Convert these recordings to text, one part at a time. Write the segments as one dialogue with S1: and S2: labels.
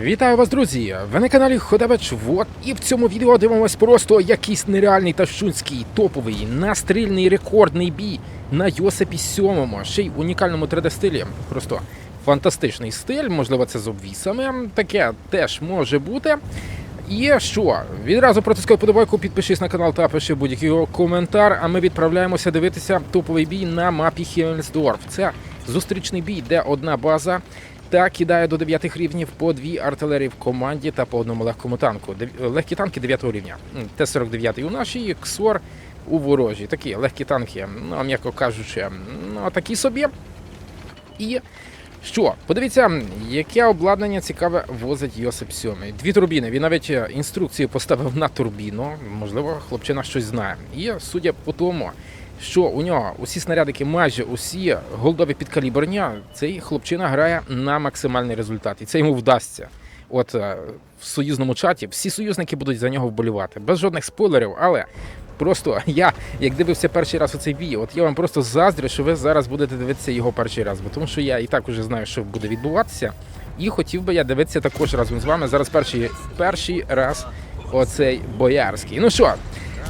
S1: Вітаю вас, друзі! Ви на каналі Ходавеч Вот і в цьому відео дивимось просто якийсь нереальний та шунський топовий настрільний рекордний бій на Йосипі 7, ще й унікальному 3D стилі. Просто фантастичний стиль, можливо, це з обвісами. Таке теж може бути. І що? Відразу протискай подобайку, підпишись на канал та пиши будь-який коментар. А ми відправляємося дивитися топовий бій на мапі Хевельсдорф. Це зустрічний бій, де одна база та кидає до 9 рівнів по дві артилерії в команді та по одному легкому танку. Легкі танки 9 рівня. Т-49 у нашій, КСОР у ворожій. Такі легкі танки, ну, м'яко кажучи, ну, такі собі. І що? Подивіться, яке обладнання цікаве возить Йосип 7. Дві турбіни. Він навіть е, інструкцію поставив на турбіну. Можливо, хлопчина щось знає. І судя по тому, що у нього усі снарядики, майже усі голдові підкаліберні, цей хлопчина грає на максимальний результат. І це йому вдасться. От е, в союзному чаті всі союзники будуть за нього вболівати. Без жодних спойлерів, але просто я, як дивився перший раз у цей бій, от я вам просто заздрю, що ви зараз будете дивитися його перший раз, бо тому що я і так уже знаю, що буде відбуватися. І хотів би я дивитися також разом з вами. Зараз перший, перший раз оцей боярський. Ну що,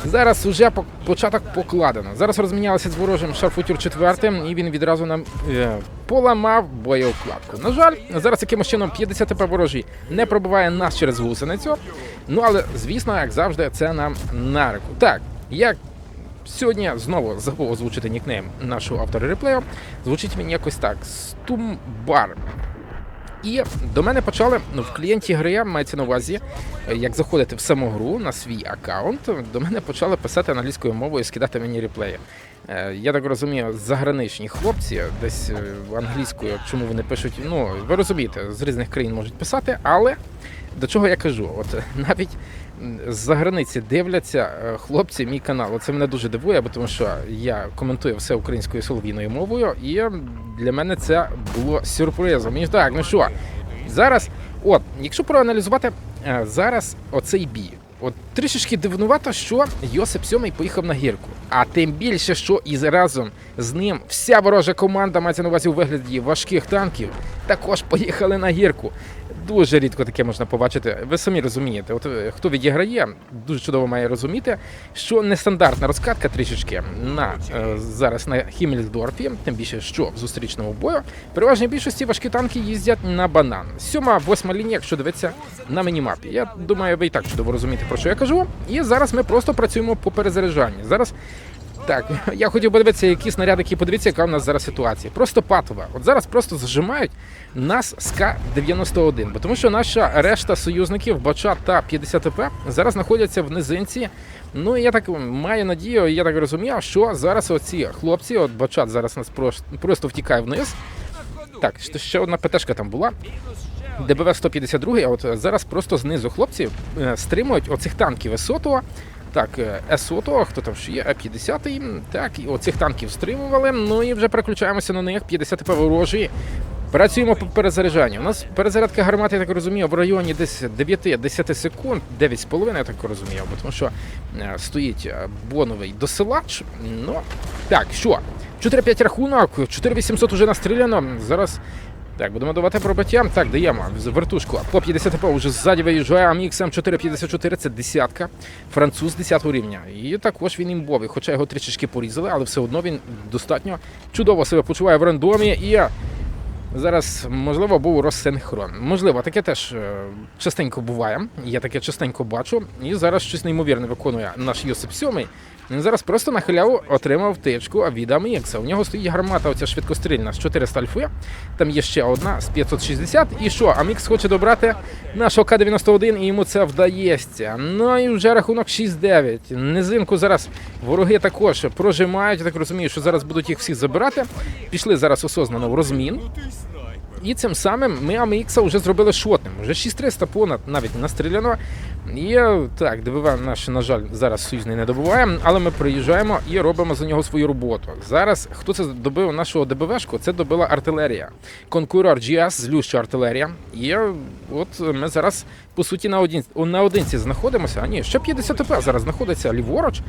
S1: зараз по- початок покладено. Зараз розмінялися з ворожим шарфутюр четвертим, і він відразу нам е, поламав боєукладку. На жаль, зараз якимось чином 50 ТП ворожий не пробиває нас через гусеницю. Ну але звісно, як завжди, це нам на руку. Так, як Сьогодні знову забув озвучити нікнейм нашого автора реплею. Звучить він якось так: Стумбар. І до мене почали ну, в клієнті гри мається на увазі, як заходити в саму гру на свій аккаунт. До мене почали писати англійською мовою, і скидати мені реплеї. Е, Я так розумію, заграничні хлопці, десь е, англійською, чому вони пишуть. Ну ви розумієте, з різних країн можуть писати, але до чого я кажу? От навіть з-за границі дивляться е, хлопці мій канал. Оце мене дуже дивує, бо тому що я коментую все українською солов'їною мовою, і для мене це було сюрпризом. І так, ну що, зараз, от, якщо проаналізувати е, зараз оцей бій. От трішечки дивнувато, що Йосип Сьомий поїхав на гірку. А тим більше, що і разом з ним вся ворожа команда мається на увазі у вигляді важких танків, також поїхали на гірку. Дуже рідко таке можна побачити. Ви самі розумієте, от е, хто відіграє, дуже чудово має розуміти, що нестандартна розкатка трішечки на е, зараз на Хіммельсдорфі, тим більше, що в зустрічному бою, переважній більшості важкі танки їздять на банан. Сьома, восьма лінія, якщо дивитися на мінімапі. Я думаю, ви і так чудово розумієте, про що я кажу. І зараз ми просто працюємо по перезаряджанні. Зараз так, я хотів подивитися, які снарядики, подивіться, яка у нас зараз ситуація. Просто патова. От зараз просто зажимають нас з К-91, бо тому що наша решта союзників, Бачат та 50 ТП, зараз знаходяться в низинці. Ну і я так маю надію, я так розумію, що зараз оці хлопці, от Бачат зараз нас прос- просто втікає вниз. Так, ще- одна ПТшка там була. ДБВ 152, а от зараз просто знизу хлопці е, стримують оцих танків Есотова. Так, е, Есотова, хто там ще є, Е-50, так, і оцих танків стримували. Ну і вже переключаємося на них. 50 ТП ворожі. Працюємо по перезаряджанню. У нас перезарядка гармати, я так розумію, в районі десь 9-10 секунд, 9,5, я так розумію, бо тому що е, стоїть е, боновий досилач. Ну, так, що? 4-5 рахунок, 4800 уже настріляно. Зараз так, будемо давати пробиттям. Так, даємо вертушку. По 50П вже ззаді виїжджає Амікс М454, це десятка. Француз 10 рівня. І також він імбовий, хоча його трішечки порізали, але все одно він достатньо чудово себе почуває в рандомі. І зараз, можливо, був розсинхрон. Можливо, таке теж е, частенько буває. Я таке частенько бачу. І зараз щось неймовірне виконує наш Йосип Сьомий. Він зараз просто на халяву отримав тичку від Амікса. У нього стоїть гармата, оця швидкострільна з 400 альфи. Там є ще одна з 560. І що? Амікс хоче добрати нашого К-91, і йому це вдається. Ну і вже рахунок 6-9. Низинку зараз вороги також прожимають. Я так розумію, що зараз будуть їх всіх забирати. Пішли зараз осознано в розмін. І цим самим ми АМХ вже зробили шотним. Вже 6300 понад навіть настріляно. І е, так, ДБВ наш, на жаль, зараз союзний не добуває, але ми приїжджаємо і робимо за нього свою роботу. Зараз хто це добив нашого ДБВшку? Це добила артилерія. Конкурор GS, злюща артилерія. І е, от ми зараз, по суті, на один, наодинці знаходимося. А ні, ще 50 ТП зараз знаходиться ліворуч.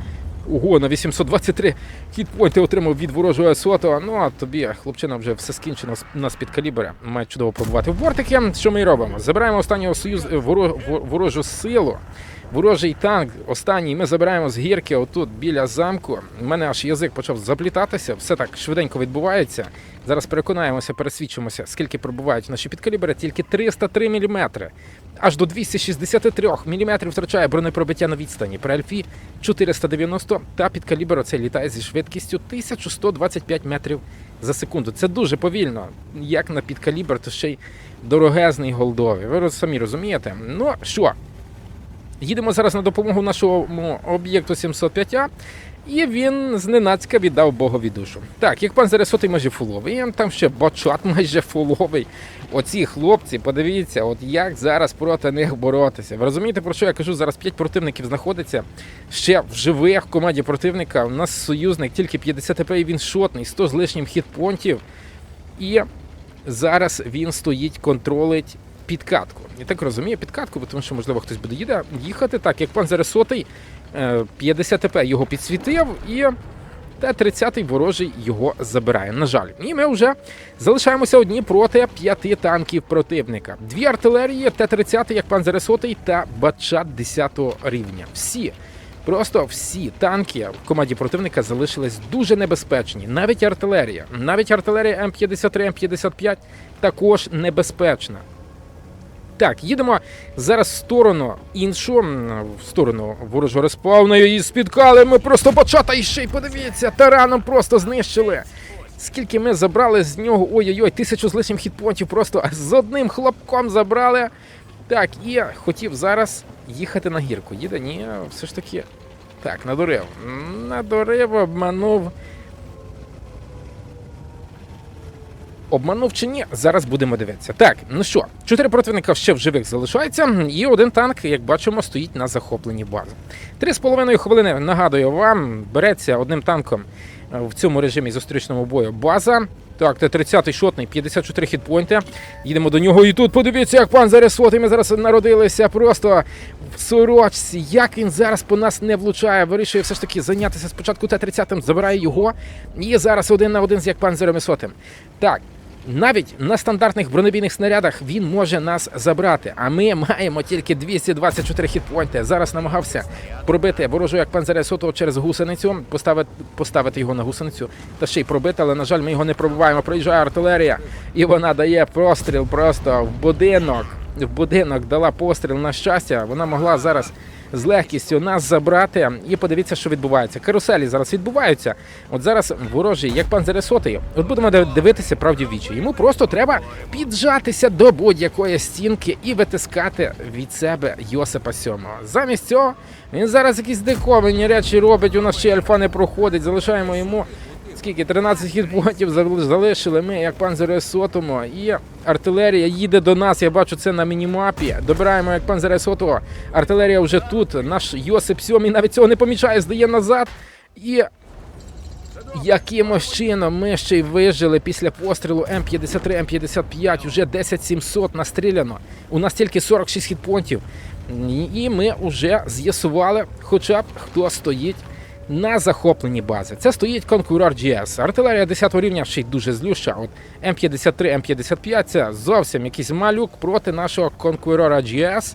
S1: Ого, на 823 хітпойнти отримав від ворожого сото. Ну а тобі, хлопчина, вже все скінчено нас під калібри. Має чудово пробувати в бортики. Що ми і робимо? Забираємо останнього союз е, ворожу силу. Ворожий танк останній ми забираємо з гірки отут біля замку. У мене аж язик почав заплітатися, все так швиденько відбувається. Зараз переконаємося, пересвідчимося, скільки пробувають наші підкалібри, тільки 303 мм. Аж до 263 мм втрачає бронепробиття на відстані. При альфі 490 та підкалібр оцей літає зі швидкістю 1125 метрів за секунду. Це дуже повільно. Як на підкалібр, то ще й дорогезний голдовий. Ви самі розумієте? Ну що, Їдемо зараз на допомогу нашому об'єкту 705А, і він зненацька віддав Богові душу. Так, як пан Заресотий майже фуловий, там ще бачат майже фуловий. Оці хлопці, подивіться, от як зараз проти них боротися. Ви розумієте, про що я кажу? Зараз 5 противників знаходиться ще в живих команді противника. У нас союзник тільки 50 ТП він шотний, 100 з лишнім хітпонтів. І зараз він стоїть, контролить підкатку. Я так розумію, підкатку, бо тому що, можливо, хтось буде їде, їхати, так, як пан Заресотий, е, 50 ТП його підсвітив, і Т-30 ворожий його забирає. На жаль, і ми вже залишаємося одні проти п'яти танків противника. Дві артилерії, Т-30, як пан Заресотий, та Бачат 10 рівня. Всі. Просто всі танки в команді противника залишились дуже небезпечні. Навіть артилерія, навіть артилерія М53, М55 також небезпечна. Так, їдемо зараз в сторону іншу, в сторону ворожого респауна. Її спіткали. Ми просто почата і ще й подивіться, тараном просто знищили. Скільки ми забрали з нього, ой-ой-ой, тисячу з лишнім хітпонтів просто з одним хлопком забрали. Так, і хотів зараз їхати на гірку. Їде, ні, все ж таки. Так, надурив. Надурив, обманув. Обманув чи ні? Зараз будемо дивитися. Так, ну що, чотири противника ще в живих залишається, і один танк, як бачимо, стоїть на захопленій базі. Три з половиною хвилини, нагадую вам, береться одним танком е, в цьому режимі зустрічному бою база. Так, Т-30 шотний, 54 хітпойнти. Їдемо до нього. І тут подивіться, як пан Заресотий. Ми зараз народилися просто в сорочці. Як він зараз по нас не влучає. Вирішує все ж таки зайнятися спочатку Т-30, забирає його. І зараз один на один з як пан Заремесотим. Так. Навіть на стандартних бронебійних снарядах він може нас забрати. А ми маємо тільки 224 хітпойнти. Зараз намагався пробити ворожу як панзере сотого через гусеницю, поставити, поставити його на гусеницю та ще й пробити, але на жаль, ми його не пробиваємо. Проїжджає артилерія, і вона дає постріл просто в будинок. В будинок дала постріл на щастя. Вона могла зараз з легкістю нас забрати. І подивіться, що відбувається. Каруселі зараз відбуваються. От зараз ворожий, як пан Заресотий, от будемо дивитися правді вічі. Йому просто треба піджатися до будь-якої стінки і витискати від себе Йосипа Сьомого. Замість цього він зараз якісь диковані речі робить. У нас ще альфа не проходить. Залишаємо йому. Скільки 13 хітпотів зали- залишили ми, як пан Заресотому, і артилерія їде до нас. Я бачу це на мінімапі. Добираємо як пан Заресотого. Артилерія вже тут. Наш Йосип Сьомий навіть цього не помічає, здає назад. І якимось чином ми ще й вижили після пострілу М53, М55, уже 10700 настріляно. У нас тільки 46 хітпонтів. І ми вже з'ясували, хоча б хто стоїть на захопленій базі. Це стоїть конкурор GS. Артилерія 10 рівня ще й дуже злюща. От М53, М55 це зовсім якийсь малюк проти нашого конкурора GS.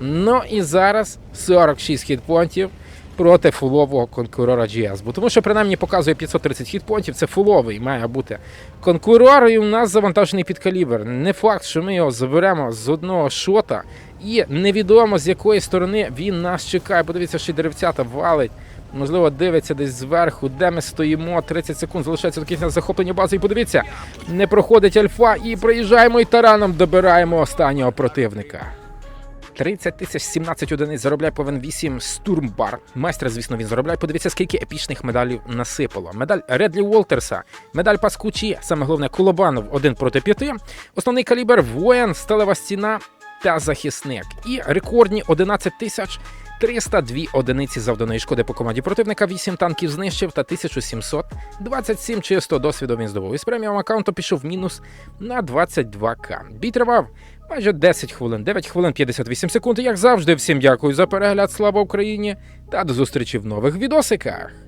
S1: Ну і зараз 46 хітпонтів проти фулового конкурора GS. Бо тому що принаймні показує 530 хітпонтів, це фуловий має бути конкурор, і у нас завантажений під калібр. Не факт, що ми його заберемо з одного шота, і невідомо з якої сторони він нас чекає. Подивіться, що й деревцята валить. Можливо, дивиться десь зверху, де ми стоїмо. 30 секунд залишається до кінця захоплення бази. І подивіться, не проходить альфа, і проїжджаємо і тараном добираємо останнього противника. 30 тисяч 17 одиниць заробляє повен 8 Стурмбар. Майстра, звісно, він заробляє. Подивіться, скільки епічних медалів насипало. Медаль Редлі Уолтерса, медаль Паскучі, саме головне Кулобанов 1 проти 5. Основний калібр воїн, сталева стіна та захисник. І рекордні 11 тисяч 302 одиниці завданої шкоди по команді противника, 8 танків знищив та 1727 чисто досвіду він здобув. Із преміум аккаунту пішов мінус на 22к. Бій тривав майже 10 хвилин, 9 хвилин 58 секунд. Як завжди, всім дякую за перегляд. Слава Україні! Та до зустрічі в нових відосиках.